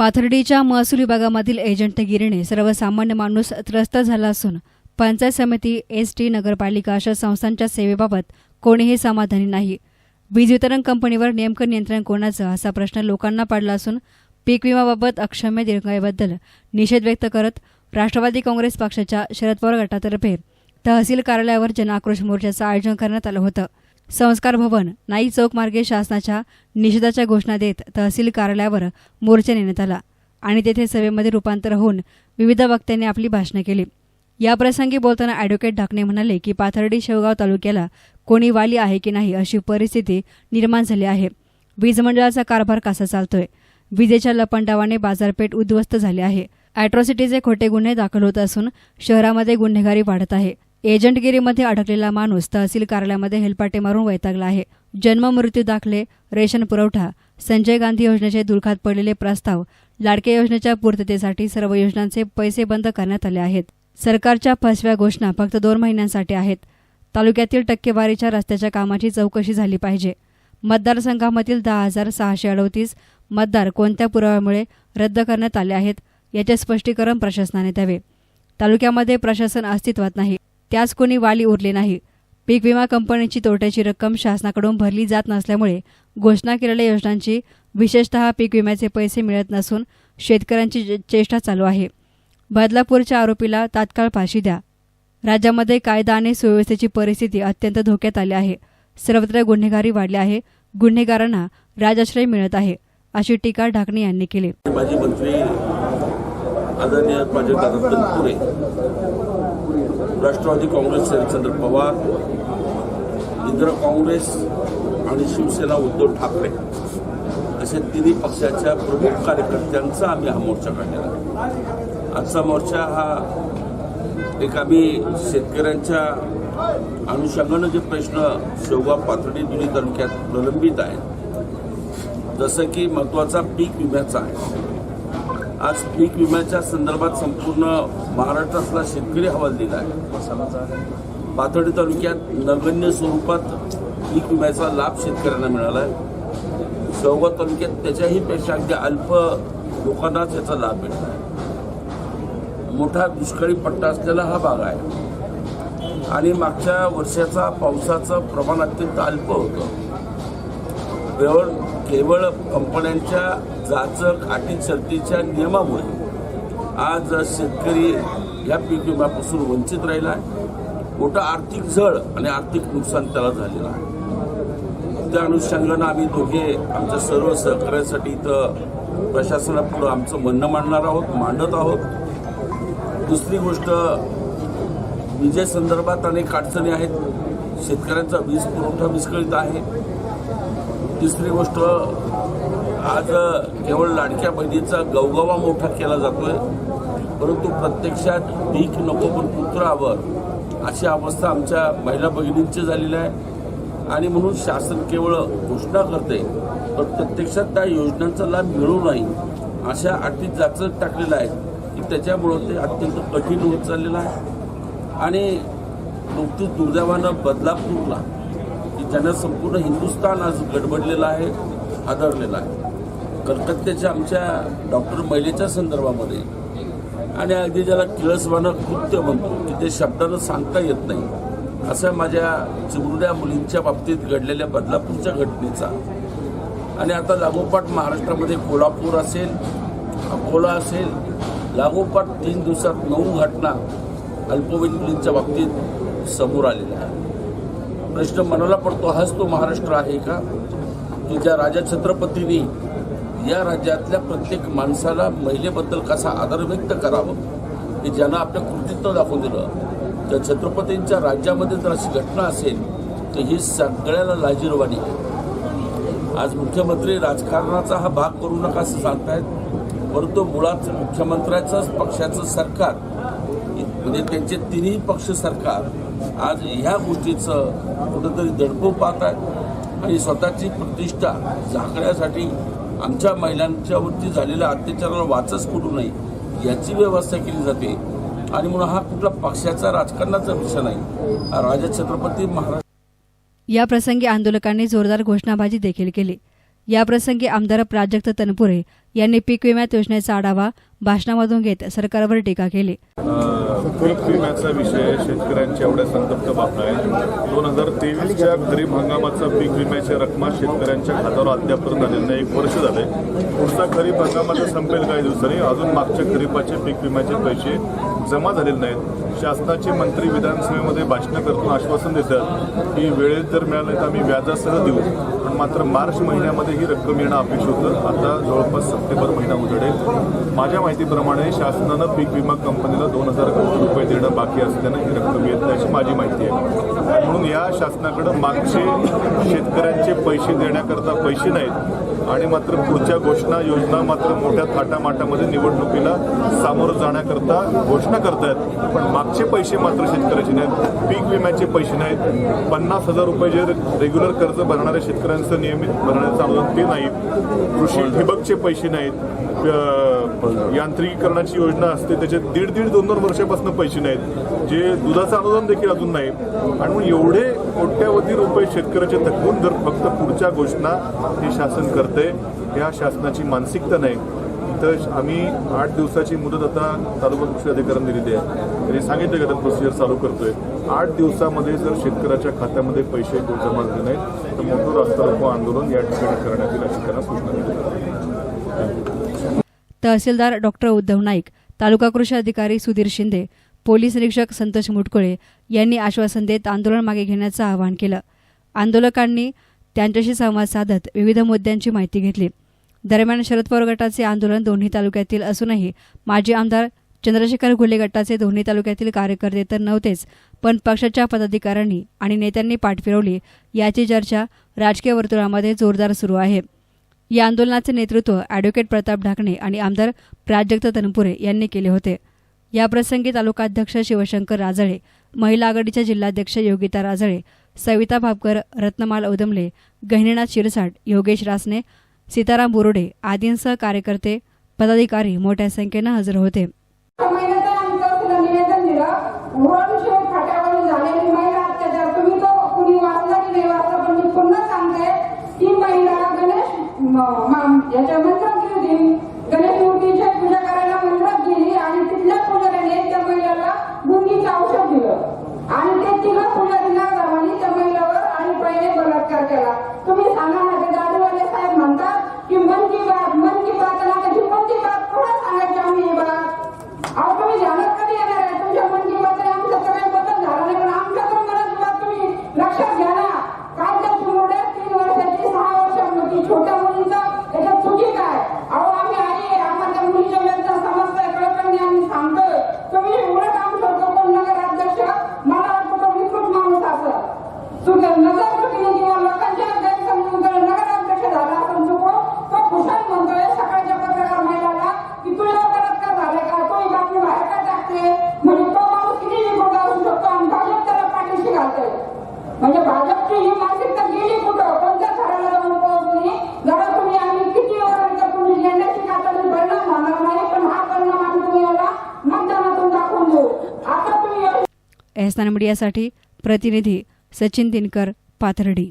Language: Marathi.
पाथर्डीच्या महसूल विभागामधील एजंट गिरणे सर्वसामान्य माणूस त्रस्त झाला असून पंचायत समिती एस टी नगरपालिका अशा संस्थांच्या सेवेबाबत कोणीही समाधानी नाही. वीज वितरण कंपनीवर नेमकं नियंत्रण कोणाचं असा प्रश्न लोकांना पडला असून पीक विमाबाबत अक्षम्य दीर्घाईबद्दल निषेध व्यक्त करत राष्ट्रवादी काँग्रेस पक्षाच्या शरद पवार गटातर्फे तहसील कार्यालयावर जनआक्रोश मोर्चाचं आयोजन करण्यात आलं होतं. संस्कार भवन नाई चौक मार्गे शासनाच्या निषेधाच्या घोषणा देत तहसील कार्यालयावर मोर्चा नेण्यात आला आणि तेथे सभेमध्ये रूपांतर होऊन विविध वक्त्यांनी आपली भाषणं केली. याप्रसंगी बोलताना ॲडव्होकेट ढाकणे म्हणाले की पाथर्डी शेवगाव तालुक्याला कोणी वाली आहे की नाही अशी परिस्थिती निर्माण झाली आहे. वीज मंडळाचा कारभार कसा चालतोय? विजेच्या लपंडावाने बाजारपेठ उद्ध्वस्त झाली आहे. अॅट्रॉसिटीचे खोटे गुन्हे दाखल होत असून शहरामध्ये गुन्हेगारी वाढत आहे. एजंटगिरीमध्ये अडकलेला माणूस तहसील कार्यालयामध्ये हेलपाटे मारून वैतागला आहे. जन्म मृत्यू दाखले रेशन पुरवठा संजय गांधी योजनेचे दुर्खात पडलेले प्रस्ताव लाडके योजनेच्या पूर्ततेसाठी सर्व योजनांचे पैसे बंद करण्यात आले आहेत. सरकारच्या फसव्या घोषणा फक्त दोन महिन्यांसाठी आहेत. तालुक्यातील टक्केवारीच्या रस्त्याच्या कामाची चौकशी झाली पाहिजे. मतदारसंघामधील दहा हजार सहाशे अडोतीस मतदार कोणत्या पुराव्यामुळे रद्द करण्यात आले आहेत याचे स्पष्टीकरण प्रशासनाने द्यावे. तालुक्यामध्ये प्रशासन अस्तित्वात नाही. त्यास कोणी वाली उरले नाही. पीक विमा कंपनीची तोट्याची रक्कम शासनाकडून भरली जात नसल्यामुळे घोषणा केलेल्या योजनांची विशेषतः पीक विम्याचे पैसे मिळत नसून शेतकऱ्यांची चेष्टा चालू आहे. बदलापूरच्या आरोपीला तात्काळ फाशी द्या. राज्यामध्ये कायदा आणि सुव्यवस्थेची परिस्थिती अत्यंत धोक्यात आली आहे. सर्वत्र गुन्हेगारी वाढली आहे. गुन्हेगारांना राजाश्रय मिळत आहे अशी टीका ढाकणे यांनी केली. माजी मंत्री आदरणीय प्राजक्ता राष्ट्रवादी काँग्रेसचे शरदचंद्र पवार इंदिरा काँग्रेस आणि शिवसेना उद्धव ठाकरे अशा तिन्ही पक्षाच्या प्रमुख कार्यकर्त्यांचा आम्ही हा मोर्चा काढलेला आजचा मोर्चा हा एक आम्ही शेतकऱ्यांच्या अनुषंगानं जे प्रश्न शेवगाव पाथर्डी दोन्ही तालुक्यात प्रलंबित आहेत जसं की महत्त्वाचा पीक विम्याचा आहे. आज पीक विम्याच्या संदर्भात संपूर्ण महाराष्ट्रातला शेतकरी हवाल दिला आहे. पाथर्डी तालुक्यात नगण्य स्वरूपात पीक विम्याचा लाभ शेतकऱ्यांना मिळाला आहे. शेवगाव तालुक्यात त्याच्याही पेक्षा अगदी अल्प लोकांनाच याचा लाभ मिळाला आहे. मोठा दुष्काळी पट्टा असलेला हा भाग आहे. आणि मागच्या वर्षाचा पावसाचं प्रमाण अत्यंत अल्प होतं. केवळ केवळ कंपन्यांच्या जाचक अटी शर्तीच्या नियमामुळे आज शेतकरी या पीक विम्यापासून वंचित राहिला आहे. मोठं आर्थिक झळ आणि आर्थिक नुकसान त्याला झालेलं आहे. त्या अनुषंगानं आम्ही दोघे आमच्या सर्व सहकार्यासाठी इथं प्रशासनापुढं आमचं म्हणणं मांडणार आहोत मांडत आहोत. दुसरी गोष्ट विजेसंदर्भात अनेक अडचणी आहेत. शेतकऱ्यांचा वीज पुरवठा विस्कळीत आहे. तिसरी गोष्ट आज केवळ लाडक्या बहिणीचा गवगवा मोठा केला जातोय परंतु प्रत्यक्षात भीक नको पण पुत्र हवं अशी अवस्था आमच्या महिला भगिनींची झालेली आहे. आणि म्हणून शासन केवळ घोषणा करते पण प्रत्यक्षात त्या योजनांचा लाभ मिळू नाही अशा अटी जाचक टाकलेलं आहे की त्याच्यामुळं ते अत्यंत कठीण होत चाललेलं आहे. आणि नुकतीच दुर्दैवानं बदलापूरला ज्यानं संपूर्ण हिंदुस्थान आज गडबडलेलं आहे आदरलेलं आहे. कलकत्त्याच्या आमच्या डॉक्टर महिलेच्या संदर्भामध्ये. आणि अगदी ज्याला किळसवानं कृत्य म्हणतो की ते शब्दानं सांगता येत नाही. असं माझ्या चिमुरड्या मुलींच्या बाबतीत घडलेल्या बदलापूरच्या घटनेचा. आणि आता लागोपाठ महाराष्ट्रामध्ये कोल्हापूर असेल अकोला असेल लागोपाठ तीन दिवसात नऊ घटना अल्पवयीन मुलींच्या बाबतीत समोर आलेल्या आहेत. प्रश्न मनाला पडतो हाच तो महाराष्ट्र आहे का? की ज्या राजा छत्रपतींनी या राज्यातल्या प्रत्येक माणसाला महिलेबद्दल कसा आदर व्यक्त करावं की ज्यांना आपल्या कृतित्व दाखवून दिलं. त्या छत्रपतींच्या राज्यामध्ये जर अशी घटना असेल तर ही सगळ्याला लाजीरवाणी आहे. आज मुख्यमंत्री राजकारणाचा हा भाग करू नका असं सांगतायत परंतु मुळात मुख्यमंत्र्याचंच पक्षाचं सरकार म्हणजे त्यांचे तिन्ही पक्ष सरकार आज ह्या गोष्टीचं कुठंतरी दडपू पाहत आहेत. आणि स्वतःची प्रतिष्ठा झाकण्यासाठी आमच्या महिलांच्यावरती झालेल्या अत्याचाराला वाचच कुठू नये याची व्यवस्था केली जाते. आणि म्हणून हा कुठला पक्षाचा राजकारणाचा विषय नाही राजा छत्रपती महाराज या प्रसंगी आंदोलकांनी जोरदार घोषणाबाजी देखील केली. याप्रसंगी आमदार प्राजक्त तनपुरे यांनी पीक विम्यात योजनेचा आढावा भाषणामधून घेत सरकारवर टीका केली. पीक विम्याचा विषय शेतकऱ्यांच्या एवढ्या संतप्त बाब आहे दोन हजार तेवीसच्या खरीप हंगामाचा पीक विम्याच्या रकमा शेतकऱ्यांच्या खात्यावर अद्यापर्यंत आलेल्या नाही. एक वर्ष झाले. पुढचा खरीप हंगामाचा संपेल काही दिवसांनी. अजून मागच्या खरीपाचे पीक विम्याचे पैसे जमा झालेले नाहीत. शासनाचे मंत्री विधानसभेमध्ये भाषणं करतो आश्वासन देतात की वेळेत जर मिळालं तर आम्ही व्याजासह देऊ. पण मात्र मार्च महिन्यामध्ये ही रक्कम येणं अपेक्षित होतं. आता जवळपास सप्टेंबर महिना उजडेल. माझ्या माहितीप्रमाणे शासनानं पीक विमा कंपनीला दोन हजार कोटी रुपये देणं बाकी असल्यानं ही रक्कम येत नाही अशी माझी माहिती आहे. म्हणून या शासनाकडं मागचे शेतकऱ्यांचे पैसे देण्याकरता पैसे नाहीत. आणि मात्र पुढच्या घोषणा योजना मात्र मोठ्या थाटामाटामध्ये निवडणुकीला सामोरं जाण्याकरता घोषणा करतायत. पण मागचे पैसे मात्र शेतकऱ्याचे नाहीत. पीक विम्याचे पैसे नाहीत. पन्नास हजार रुपये जे रेग्युलर कर्ज भरणाऱ्या शेतकऱ्यांचं नियमित भरण्याचं अनुदान ते नाही कृषी ठिबकचे पैसे नाहीत. यांत्रिकीकरणाची योजना असते त्याचे दीड दीड दोन दोन वर्षापासून पैसे नाहीत. जे दुधाचं अनुदान देखील अजून नाही आणि म्हणून एवढे कोट्यावधी रुपये शेतकऱ्याचे थकवून जर फक्त पुढच्या घोषणा हे शासन करते या शासनाची मानसिकता नाही. तर आम्ही आठ दिवसाची मुदत आता तालुका कृषी अधिकाऱ्यांनी दिलेली आहे. त्यांनी सांगितलं की आता प्रोसिजर चालू करतोय. आठ दिवसामध्ये जर शेतकऱ्याच्या खात्यामध्ये पैसे जमा झाले नाहीत तर मोठं रास्ता रोको आंदोलन या ठिकाणी करण्यात येईल अशी त्यांना सूचना दिली. तहसीलदार डॉक्टर उद्धव नाईक तालुका कृषी अधिकारी सुधीर शिंदे पोलीस निरीक्षक संतोष मुटकुळे यांनी आश्वासन देत आंदोलन मागे घेण्याचं आवाहन केलं. आंदोलकांनी त्यांच्याशी संवाद साधत विविध मुद्द्यांची माहिती घेतली. दरम्यान शरद पवार गटाचे आंदोलन दोन्ही तालुक्यातील असूनही माजी आमदार चंद्रशेखर घुले गटाचे दोन्ही तालुक्यातील कार्यकर्ते तर नव्हतेच पण पक्षाच्या पदाधिकाऱ्यांनी आणि नेत्यांनी पाठ फिरवली. याची चर्चा राजकीय वर्तुळामध्ये जोरदार सुरू आहे. या आंदोलनाचे नेतृत्व अॅडव्होकेट प्रताप ढाकणे आणि आमदार प्राजक्त तनपुरे यांनी केले होते. याप्रसंगी तालुकाध्यक्ष शिवशंकर राजळे महिला आघाडीच्या जिल्हाध्यक्ष योगिता राजळे सविता भापकर रत्नमाल औदमले गहिनीनाथ शिरसाट योगेश रासने सीताराम बोरोडे आदींसह कार्यकर्ते पदाधिकारी मोठ्या संख्येनं हजर होते. आणि ते पुजाऱ्याने पुढे बलात्कार केला तुम्ही सांगा ना ते दादूवाले साहेब म्हणतात की मन की बात मन की बात आणि आता ही मन की बात कोणा सांगायची आम्ही ही बात अहो तुम्ही ध्यानात कधी येणार आहे तुमच्या मन की बात आमचा तर काही बदल झाला नाही पण आमच्या पण मनाची बात तुम्ही लक्षात घ्या ना काय त्या चिमुरड्या तीन वर्षाची सहा वर्षाची छोट्या मुलीचा याच्यात चुकी काय अहो आम्ही आई आहे आम्हाला त्या मुलीच्या वेदना समजतंय कळत नाही आम्ही सांगतोय तुम्ही एवढं काम करतो कोण नगराध्यक्ष मला वाटतं तो विकृत माणूस असं चुक- नजर चुकीने किंवा लोकांच्या गैरसमजून जर नगराध्यक्ष झाला असेल चुकून तो खुशाल म्हणतोय सकाळच्या पत्रकार महिलाला की तुझ्या बलात्कार झाले का तो ही बातमी बाहेर का टाकते म्हणजे तो माणूस किती विकृत असू शकतो आणि भाजप त्याला पाठीशी घालतोय म्हणजे भाजपची ही मानसिकता गेली कुठं कोणत्या थराला जाऊन पोहोचली जरा तुम्ही आम्ही किती ओरड तर तुम्ही लेंड्याची कातडी परिणाम होणार नाही पण हा परिणाम आम्ही तुम्ही याला मतदानातून दाखवून देऊ राजस्थान मीडियासाठी प्रतिनिधी सचिन दिनकर पाथर्डी.